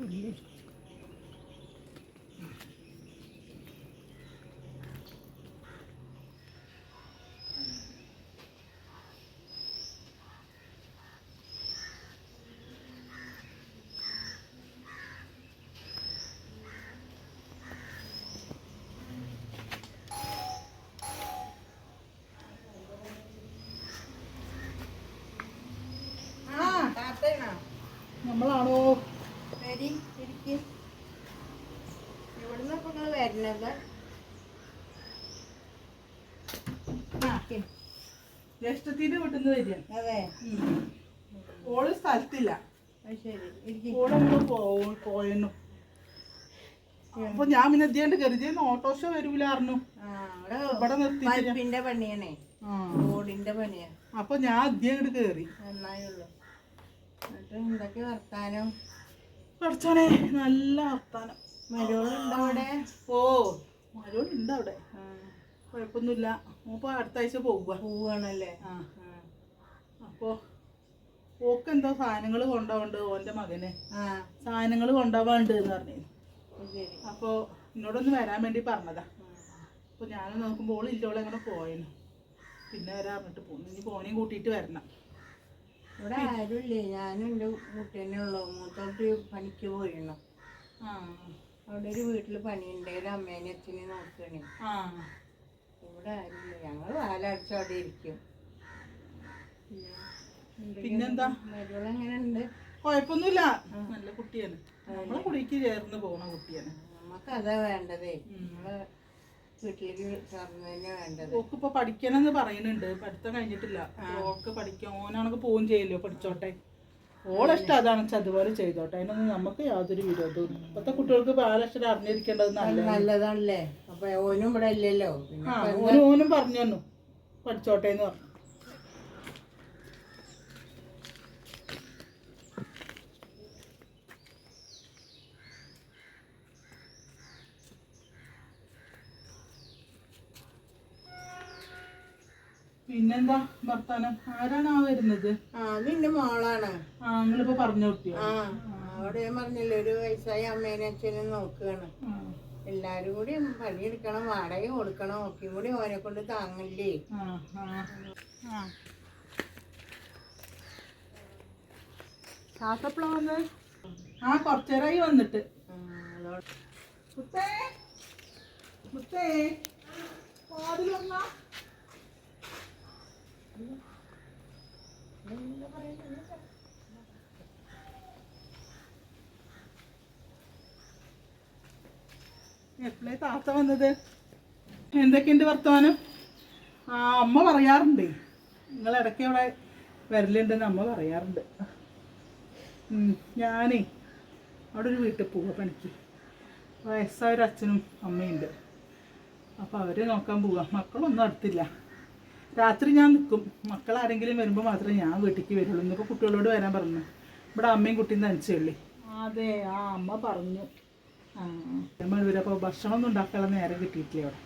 ഉള്ളി വരി ഇരിക്ക്. ഇവിടുന്ന് ഇപ്പൊ നിങ്ങൾ വരുന്നത്. ജ്യേഷ്ഠത്തിന്റെ വീട്ടിൽ നിന്ന് വരിക. അതെ. ഓൾ സ്ഥലത്തില്ല. അത് പോകും പോയെന്നു. അപ്പൊ ഞാൻ പിന്നെ എത്തിയാണ്ട് കരുതി ഓട്ടോഷ വരൂലായിരുന്നു ഇവിടെ നിർത്തി പണിയാണേ. റോഡിന്റെ പണിയാ. അപ്പൊ ഞാൻ എത്തിയാണ്ട് കേറി. നന്നായുള്ളൂ എന്നിട്ട് എന്തൊക്കെ വർത്താനം? പഠിച്ചോനെ നല്ല വർത്താനം. മരോളുണ്ടോ അവിടെ ഓ. മരോളുണ്ട് അവിടെ. കുഴപ്പമൊന്നുമില്ല. മൂപ്പ അടുത്ത ആഴ്ച പോവുക പോവുകയാണല്ലേ ആ അപ്പോൾ അപ്പൊ ഓക്ക് എന്തോ സാധനങ്ങൾ കൊണ്ടുപോകണ്ട് ഓന്റെ മകന്. ആ. സാധനങ്ങൾ കൊണ്ടുപോകാണ്ട് എന്ന് പറഞ്ഞു. അപ്പോൾ എന്നോടൊന്ന് വരാൻ വേണ്ടി പറഞ്ഞതാ. അപ്പോൾ അപ്പൊ ഞാൻ നോക്കുമ്പോൾ ഓൾ ഇല്ലോളെ അങ്ങനെ പോയെന്നു പിന്നെ വരാൻ പറഞ്ഞിട്ട് പോകുന്നു ഇനി പോനെയും കൂട്ടിയിട്ട് വരണം. ഇവിടെ ആരുമില്ലേ. ഞാനും എന്റെ കുട്ടീനെ ഉള്ളു. മൂത്തോട്ട് പണിക്ക് പോയിരുന്നു അവിടെ ഒരു വീട്ടിൽ പണിയുണ്ട്. ഒരു അമ്മേനെ അച്ഛനെ നോക്കണേ. ഇവിടെ ആരുമില്ല. ഞങ്ങൾ വാലടിച്ച് അവിടെ ഇരിക്കും. പിന്നെന്താ? മരുവൾ എങ്ങനെ ഉണ്ട് കുഴപ്പമൊന്നുമില്ല നല്ല കുട്ടിയാണ്. നമ്മളെ കുടിക്ക് ചേർന്ന് പോണ കുട്ടിയാണ്. നമുക്ക് അതാ വേണ്ടതേ. നമ്മളെ വീട്ടിലേക്ക് ചേർന്നതന്നെ വേണ്ടത് ഓക്ക് ഇപ്പൊ പഠിക്കണമെന്ന് പറയുന്നുണ്ട്. പഠിത്തം കഴിഞ്ഞിട്ടില്ല. ഓക്ക് പഠിക്കാൻ ഓനാണെങ്കിൽ പോവും ചെയ്യല്ലോ പഠിച്ചോട്ടെ. ഓളെ ഇഷ്ടം അതാണ് അതുപോലെ ചെയ്തോട്ടെ. അതിനൊന്നും നമുക്ക് യാതൊരു വിരോധവും. ഇപ്പത്തെ കുട്ടികൾക്ക് ബാലക്ഷരം അറിഞ്ഞിരിക്കേണ്ടത് നല്ല നല്ലതാണല്ലേ? അപ്പൊ ഓനും ഇവിടെ ഇല്ലല്ലോ. ഓനും ഓനും പറഞ്ഞു പഠിച്ചോട്ടെ എന്ന് പറഞ്ഞു പിന്നെന്താ വർത്താനം? ആരാണ് ആ വരുന്നത്? ആ നിന്റെ മോളാണ്. ആ നിങ്ങളിപ്പോ പറഞ്ഞു കുട്ടിയോ? ആ അവിടെ പറഞ്ഞില്ല പറഞ്ഞില്ലേ ഒരു വയസ്സായ അമ്മേനെ അച്ഛനെ നോക്കുകയാണ്. എല്ലാരും കൂടി പണിയെടുക്കണം വാടക കൊടുക്കണം ഒക്കെ കൂടി ഓനെ കൊണ്ട് താങ്ങില്ലേ? ആ, വന്ന്? കുറച്ചേരായി വന്നിട്ട്. മുത്തേ മുത്തേ വാതിൽ എപ്പോഴേ താത്ത വന്നത്? എന്തൊക്കെയുണ്ട് വർത്തമാനം ആ അമ്മ പറയാറുണ്ട്. നിങ്ങൾ ഇടയ്ക്ക് അവിടെ വരലുണ്ടെന്ന് അമ്മ പറയാറുണ്ട്. ഞാനേ അവിടെ ഒരു വീട്ടിൽ പോവാ പണിക്ക്. വയസ്സായ ഒരു അച്ഛനും അമ്മയുണ്ട്. അപ്പോൾ അവരെ നോക്കാൻ പോവാം. മക്കളൊന്നും അടുത്തില്ല. രാത്രി ഞാൻ നിൽക്കും മക്കൾ ആരെങ്കിലും വരുമ്പോൾ മാത്രമേ ഞാൻ വീട്ടിലേക്ക് വരുള്ളൂ. ഇന്നിപ്പോൾ കുട്ടികളോട് വരാൻ പറഞ്ഞു. ഇവിടെ അമ്മയും കുട്ടിയും തനിച്ചുള്ളി അതെ ആ അമ്മ പറഞ്ഞു. ഇവരപ്പോൾ ഭക്ഷണം ഒന്നും ഉണ്ടാക്കാനുള്ള നേരം കിട്ടിയിട്ടില്ല അവിടെ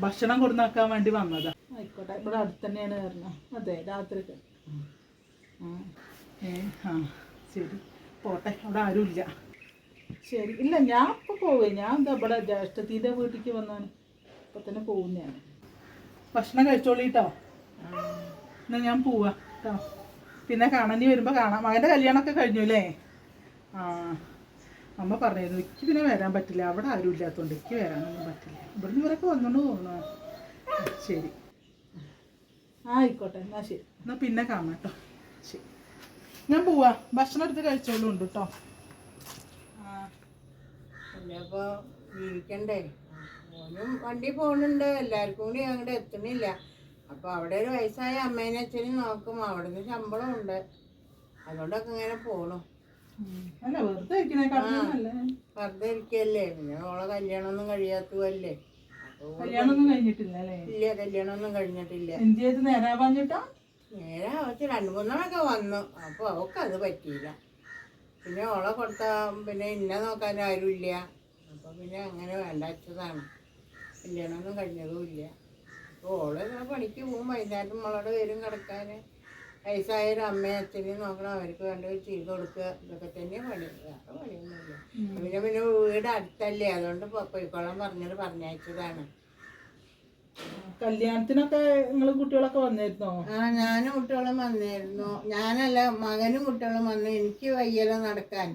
ഭക്ഷണം കൊടുന്നാക്കാൻ വേണ്ടി വന്നതാ. ആയിക്കോട്ടെ ഇവിടെ അടുത്ത് തന്നെയാണ് വരണം അതെ രാത്രി ആ. ഏ ആ ശരി. പോട്ടെ അവിടെ ആരുമില്ല ശരി. ഇല്ല ഞാൻ ഇപ്പോൾ പോവേ. ഞാൻ എന്താ ഇവിടെ ജ്യേഷ്ഠത്തിന്റെ വീട്ടിലേക്ക് വന്നാണ്. ഇപ്പം തന്നെ പോകുന്നതാണ് ഭക്ഷണം കഴിച്ചോളി കേട്ടോ എന്നാ ഞാൻ പോവാ കേട്ടോ പിന്നെ കാണാൻ വരുമ്പോൾ കാണാം. മകന്റെ കല്യാണമൊക്കെ കഴിഞ്ഞു അല്ലേ ആ അമ്മ പറഞ്ഞിരുന്നു എനിക്ക് പിന്നെ വരാൻ പറ്റില്ല. അവിടെ ആരും ഇല്ലാത്തതുകൊണ്ട് എനിക്ക് വരാനൊന്നും പറ്റില്ല. ഇവിടുന്ന് ഇവരൊക്കെ വന്നോണ്ട് തോന്നുന്നു ആ, ശരി. ആ ആയിക്കോട്ടെ. എന്നാ ശരി. എന്നാൽ പിന്നെ കാണാം കേട്ടോ ശരി. ഞാൻ പോവാ. ഭക്ഷണം എടുത്ത് കഴിച്ചോളുണ്ട് കേട്ടോ ആ. പിന്നെ ഇപ്പൊ ജീവിക്കണ്ടേ? ഓനും വണ്ടി പോണുണ്ട്. എല്ലാവർക്കും കൂടി അങ്ങോട്ട് എത്തണില്ല. അപ്പൊ അവിടെ ഒരു വയസ്സായ അമ്മേനെ അച്ഛനും നോക്കും. അവിടുന്ന് ശമ്പളം ഉണ്ട് അതുകൊണ്ടൊക്കെ ഇങ്ങനെ പോണു. അല്ല വെറുതെ വെറുതെ ഇരിക്കല്ലേ പിന്നെ ഓളെ കല്യാണമൊന്നും കഴിയാത്തതല്ലേ? കല്യാണമൊന്നും കഴിഞ്ഞിട്ടില്ല ഇല്ല കല്യാണമൊന്നും കഴിഞ്ഞിട്ടില്ല. എന്ത് ചെയ്ത് നേരാ പറഞ്ഞിട്ടാ? നേരെ അവർക്ക് രണ്ടു മൂന്നെണ്ണൊക്കെ വന്നു. അപ്പോൾ അവൾക്ക് അത് പറ്റിയില്ല. പിന്നെ ഓളെ കൊടുത്ത പിന്നെ ഇന്നെ നോക്കാൻ ആരുമില്ല. അപ്പോൾ പിന്നെ അങ്ങനെ വേണ്ടാച്ചതാണ്. കല്യാണമൊന്നും കഴിഞ്ഞതും ഇല്ല. ഓൾ ഇങ്ങനെ പണിക്ക് പോകും വൈകുന്നേരം മോളോട് വരും കിടക്കാൻ വയസ്സായാലും അമ്മയും അച്ഛനെയും നോക്കണം. അവർക്ക് വേണ്ട ചെയ്ത് കൊടുക്കുക. ഇതൊക്കെ തന്നെ പണി. വേറെ പണിയൊന്നുമില്ല. പിന്നെ പിന്നെ വീട് അടുത്തല്ലേ. അതുകൊണ്ട് പോയിക്കോളാൻ പറഞ്ഞത് പറഞ്ഞയച്ചതാണ്. കല്യാണത്തിനൊക്കെ നിങ്ങൾ കുട്ടികളൊക്കെ വന്നിരുന്നോ ആ ഞാനും കുട്ടികളും വന്നിരുന്നു ഞാനല്ല മകനും കുട്ടികളും വന്നു. എനിക്ക് വയ്യല നടക്കാൻ.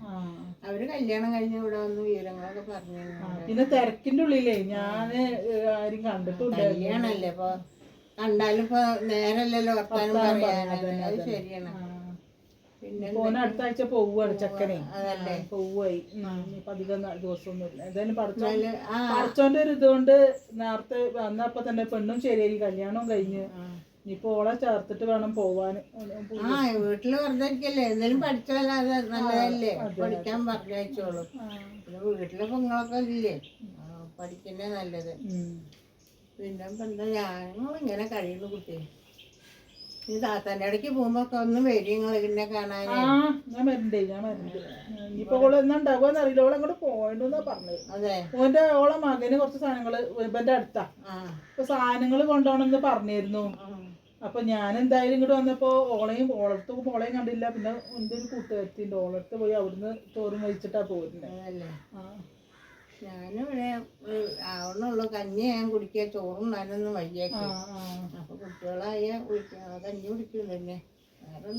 അവർ കല്യാണം കഴിഞ്ഞ് ഇവിടെ വന്ന് വിവരങ്ങളൊക്കെ പറഞ്ഞു പിന്നെ തിരക്കിന്റെ ഉള്ളിലേ ഞാൻ ആരും കണ്ടിട്ടുണ്ട് കല്യാണല്ലേ ഇപ്പൊ? കണ്ടാലും ഇപ്പൊ നേരല്ലല്ലോ വർത്താനം പറയാനത് അത് ശരിയാണ്. പിന്നെ പോന അടുത്ത ആഴ്ച പോവുകയാണ് ചെക്കനെ. പോവുമായി ഇനിയിപ്പൊ അധികം ദിവസമൊന്നുമില്ല എന്തായാലും പഠിച്ചോ പഠിച്ചോന്റെ ഒരു ഇതുകൊണ്ട് നേരത്തെ വന്നപ്പോ തന്നെ പെണ്ണും ശരിയായി. കല്യാണവും കഴിഞ്ഞ്. ഇനിയിപ്പോ ഓളെ ചേർത്തിട്ട് വേണം പോവാൻ ആ വീട്ടിൽ വെറുതെ ഇരിക്കല്ലേ. എന്തെങ്കിലും നല്ലതല്ലേ. പഠിക്കാൻ പറഞ്ഞയച്ചോളൂ. വീട്ടിലെ പെങ്ങളൊക്കെ ഇല്ലേ? പഠിക്കുന്നേ നല്ലത്. പിന്നെ ഇപ്പൊ എന്താ ഞാനും ഇങ്ങനെ കഴിയുന്നു കുട്ടി. ഈ താത്താന്റെ ഇടയ്ക്ക് പോകുമ്പോ ഒക്കെ ഒന്ന് വരും നിങ്ങൾ ഇതിനെ കാണാൻ ആ ഞാൻ വരണ്ടേ ഞാൻ വരണ്ട്. ഇനിയിപ്പോ ഓൾ എന്നാ ഉണ്ടാവുക അറിയില്ല ഓളെ അങ്ങോട്ട് പോയെന്നാ പറഞ്ഞത്. അതെ. ഓന്റെ ഓളെ മകന് കുറച്ച് സാധനങ്ങൾ ഇവന്റെ അടുത്താ. ആ. അപ്പൊ സാധനങ്ങൾ കൊണ്ടുപോകണമെന്ന് പറഞ്ഞിരുന്നു. അപ്പൊ ഞാൻ എന്തായാലും ഇങ്ങോട്ട് വന്നപ്പോ ഓളയും ഓളത്ത് ഓളയും കണ്ടില്ല. പിന്നെ എന്റെ ഒരു കൂട്ടുകാരത്തിണ്ട് ഓളത്ത് പോയി അവിടുന്ന് ചോറും കഴിച്ചിട്ടാ പോരുന്നേ. അതല്ലേ. ഇവിടെ ഏഹ്, കഞ്ഞി ഞാൻ കുടിക്കുക. ചോറും ഞാനൊന്നും വയ്യാക്കി അപ്പൊ കുട്ടികളായ കഞ്ഞി കുടിക്കും തന്നെ വേറെ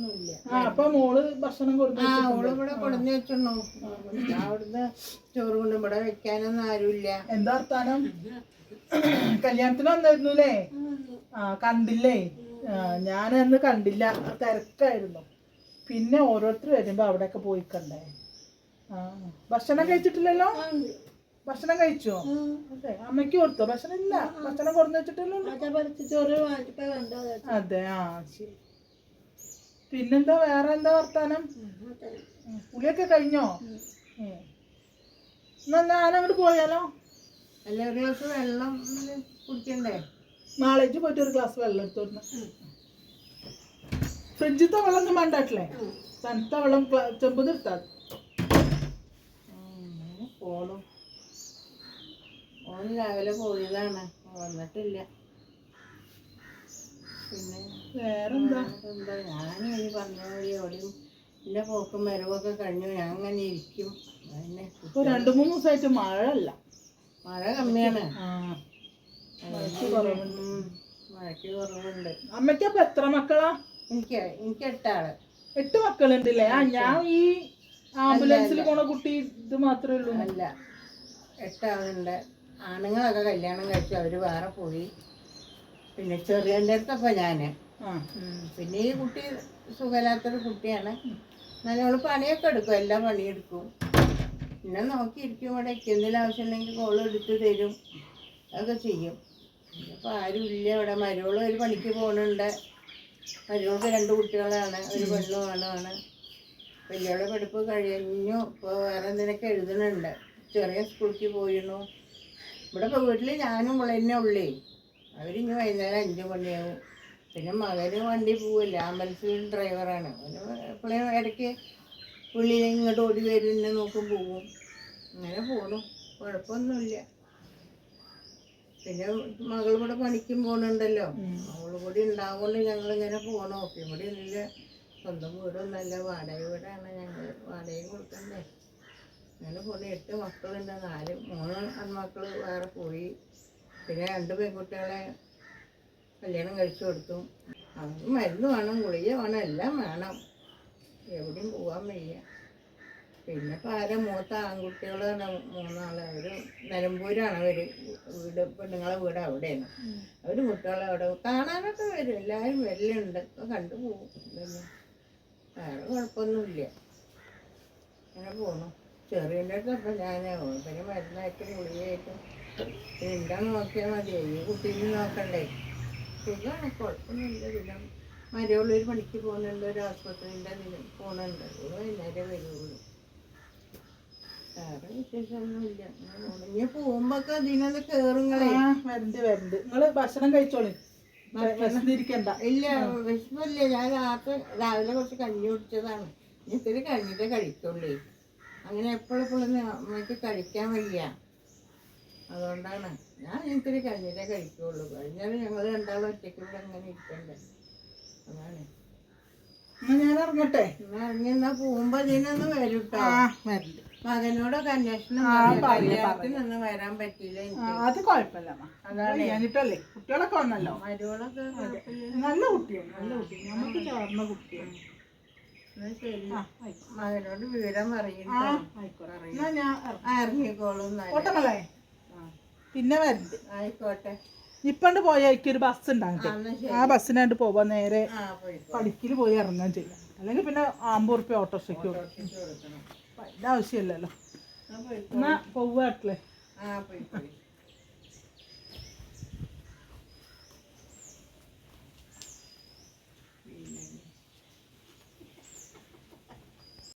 ആ അപ്പൊ മോൾ ഭക്ഷണം കൊടുത്തു ആ ഓൾ ഇവിടെ കൊടുന്നു വെച്ചിണു അവിടുന്ന് ചോറ് കൊണ്ട് ഇവിടെ വെക്കാനൊന്നും ആരുമില്ല. എന്താ വർത്താനം? കല്യാണത്തിന് വന്നായിരുന്നു അല്ലേ ആ കണ്ടില്ലേ ഞാനന്ന് കണ്ടില്ല. തിരക്കായിരുന്നു. പിന്നെ ഓരോരുത്തർ വരുമ്പോ അവിടെയൊക്കെ പോയി കണ്ടേ. ആ ഭക്ഷണം കഴിച്ചിട്ടില്ലല്ലോ? ഭക്ഷണം കഴിച്ചോ? അമ്മയ്ക്ക് കൊടുത്തോ? ഭക്ഷണം ഇല്ല. ഭക്ഷണം കൊടുന്നു വെച്ചിട്ടല്ലോ അതെ ആ ശരി. പിന്നെന്താ വേറെ എന്താ വർത്താനം. പുളിയൊക്കെ കഴിഞ്ഞോ. എന്നാ ഞാനങ്ങോട്ട് പോയാലോ? അല്ല ഒരു ഗ്ലാസ് വെള്ളം ഒന്ന് കുടിക്കണ്ടേ? നാളേക്ക് പോയിട്ട് ഒരു ഗ്ലാസ് വെള്ളം എടുത്തോണ്ട് ഫ്രിഡ്ജിത്തെ വെള്ളം ഒന്നും വേണ്ടാട്ടില്ലേ തണുത്ത വെള്ളം ചെമ്പ് നിർത്താ ഓൻ രാവിലെ പോയതാണ്. വന്നിട്ടില്ല. പിന്നെ വേറെന്താ? എന്താ ഞാൻ ഈ പറഞ്ഞ വഴി എവിടെയും എന്റെ പോക്കും വരവൊക്കെ കഴിഞ്ഞു. ഞാൻ അങ്ങനെ ഇരിക്കും. പിന്നെ ഇപ്പൊ രണ്ടു മൂന്ന് ദിവസമായിട്ട് മഴ അല്ല മഴ കമ്മിയാണ്. മഴയ്ക്ക് കുറവുണ്ട്. മഴയ്ക്ക് കുറവുണ്ട്. അമ്മയ്ക്ക് അപ്പൊ എത്ര മക്കളാ? എനിക്ക് എനിക്ക് എട്ടാൾ. എട്ട് മക്കളുണ്ടല്ലേ? ആ ഞാൻ ഈ ആംബുലൻസിൽ പോണ കുട്ടി ഇത് മാത്രമേ ഉള്ളൂ. അല്ല. എട്ടാളുണ്ട്. ആണുങ്ങളൊക്കെ കല്യാണം കഴിച്ചു അവർ വേറെ പോയി. പിന്നെ ചെറിയന്റെ അടുത്തപ്പോൾ ഞാൻ പിന്നെ ഈ കുട്ടി സുഖമില്ലാത്തൊരു കുട്ടിയാണ്. എന്നാലും അവൾ പണിയൊക്കെ എടുക്കും എല്ലാ പണിയെടുക്കും പിന്നെ നോക്കിയിരിക്കും ഇവിടെ എന്തെങ്കിലും ആവശ്യമുണ്ടെങ്കിൽ കോൾ എടുത്ത് തരും. അതൊക്കെ ചെയ്യും. ആരും ഇല്ല ഇവിടെ. മരുവളും ഒരു പണിക്ക് പോകുന്നുണ്ട് മരുവൾക്ക് രണ്ട് കുട്ടികളാണ്. ഒരു പെണ്ണും ആണുമാണ്. വലിയവളുടെ പഠിപ്പ് കഴിഞ്ഞു. ഇപ്പോൾ വേറെ എന്തിനൊക്കെ എഴുതണുണ്ട് ചെറിയ സ്കൂളിലേക്ക് പോയിരുന്നു. ഇവിടെ ഇപ്പോൾ വീട്ടിൽ ഞാനും ഇവിടെ തന്നെ ഉള്ളേ. അവരിഞ്ഞ് വൈകുന്നേരം അഞ്ച് മണിയാവും. പിന്നെ മകന് വണ്ടി പോവില്ല. ആംബുലൻസിൽ ഡ്രൈവറാണ് എപ്പോഴും ഇടയ്ക്ക് പുള്ളി ഇങ്ങോട്ട് ഓടി വരും നോക്കും പോവും. അങ്ങനെ പോണു. കുഴപ്പമൊന്നുമില്ല. പിന്നെ മകൾ ഇവിടെ പണിക്കും പോകണുണ്ടല്ലോ അവൾ കൂടി ഉണ്ടാവുകൊണ്ട് ഞങ്ങൾ ഇങ്ങനെ പോകണം ഓക്കെ ഇവിടെ ഇല്ല. സ്വന്തം വീടൊന്നല്ല വാടക വീടാണ് ഞങ്ങൾ. വാടകയും കൊടുക്കണ്ടേ? അങ്ങനെ പോണു എട്ട് മക്കളുണ്ട് നാല് മൂന്ന് ആൺമക്കൾ വേറെ പോയി. പിന്നെ രണ്ട് പെൺകുട്ടികളെ കല്യാണം കഴിച്ചു കൊടുത്തു. അവർക്ക് മരുന്ന് വേണം ഗുളിക വേണം എല്ലാം വേണം. എവിടെയും പോകാൻ വയ്യ. പിന്നെ ഇപ്പം മൂത്ത ആൺകുട്ടികളാണ് മൂന്നാൾ. അവർ നിലമ്പൂരാണ് അവർ വീട് പെണ്ണുങ്ങളെ വീട് അവിടെയാണ്. അവർ കുട്ടികളെ അവിടെ കാണാനൊക്കെ വരും. എല്ലാവരും വരലുണ്ട്. കണ്ടു പോകും വേറെ കുഴപ്പമൊന്നുമില്ല. അങ്ങനെ പോണു. അടുത്തപ്പം ഞാൻ പിന്നെ മരുന്നായിട്ടും ഗുളികയായിട്ടും. എന്താ നോക്കിയാൽ മതി. ഈ കുട്ടീനെ നോക്കണ്ടേ? സുഖമാണ് കുഴപ്പമൊന്നുമില്ല പിന്നെ മരവുള്ളൊരു പണിക്ക് പോകുന്നുണ്ട് ഒരു ആശുപത്രിന്റെ അതിന് പോകുന്നുണ്ട് ഒരു വൈകുന്നേരം വരുള്ളൂ. വേറെ വിശേഷമൊന്നുമില്ല. ഇനി പോകുമ്പോഴൊക്കെ അതിനത് കയറുങ്ങളെ വരണ്ട് വരണ്ട്. നിങ്ങൾ ഭക്ഷണം കഴിച്ചോളി. വിശന്നിരിക്കണ്ട. ഇല്ല വിശപ്പില്ല. ഞാൻ രാത്രി രാവിലെ കുറച്ച് കഞ്ഞി കുടിച്ചതാണ്. ഇത്തിരി കഴിഞ്ഞിട്ടേ കഴിക്കുള്ളൂ. അങ്ങനെ എപ്പോഴും നമ്മക്ക് കഴിക്കാൻ വയ്യ. അതുകൊണ്ടാണ് ഞാൻ ഇത്തിരി കഴിഞ്ഞിട്ടേ കഴിക്കുള്ളൂ. കഴിഞ്ഞാൽ ഞങ്ങൾ രണ്ടാളും ഒറ്റയ്ക്ക് ഇവിടെ അങ്ങനെ ഇരിക്കണ്ടേ. അതാണ്. ഞാൻ ഇറങ്ങട്ടെ? എന്നാ ഇറങ്ങി എന്നാ പോകുമ്പോ ഇതിനൊന്ന് വരും കേട്ടോ മകനോടൊക്കെ അന്വേഷണം കല്യാണത്തിനൊന്നും വരാൻ എനിക്ക്. അത് കുഴപ്പമില്ല അതാണ്. ഞാനിട്ടല്ലേ കുട്ടികളൊക്കെ വന്നല്ലോ? മരുകളൊക്കെ നല്ല കുട്ടിയാണ് നല്ല കുട്ടി നമുക്ക് ചേർന്ന കുട്ടിയാണ് എന്നാ ശരി ആ ആയിക്കോട്ടെ മകനോട് വിവരം ആ പറയുന്നു ആയിക്കോട്ടെ എന്നാ ഞാൻ ഇറങ്ങാം. ആ ഇറങ്ങിക്കോളും എന്നാൽ. ഓട്ടമല്ലേ ആ, പിന്നെ വരണ്ട്. ആയിക്കോട്ടെ. ഇപ്പണ്ട് പോയാൽ ഒരു ബസ് ഉണ്ടാകും ആ, ബസ്സിനായിട്ട് പോവാൻ നേരെ പടിക്കൽ പോയി ഇറങ്ങാൻ ചെയ്യാം. അല്ലെങ്കിൽ പിന്നെ അമ്പത് റുപ്യ ഓട്ടോറിക്ഷയ്ക്ക് അതിന്റെ ആവശ്യമില്ലല്ലോ. എന്നാ പോയിക്കോ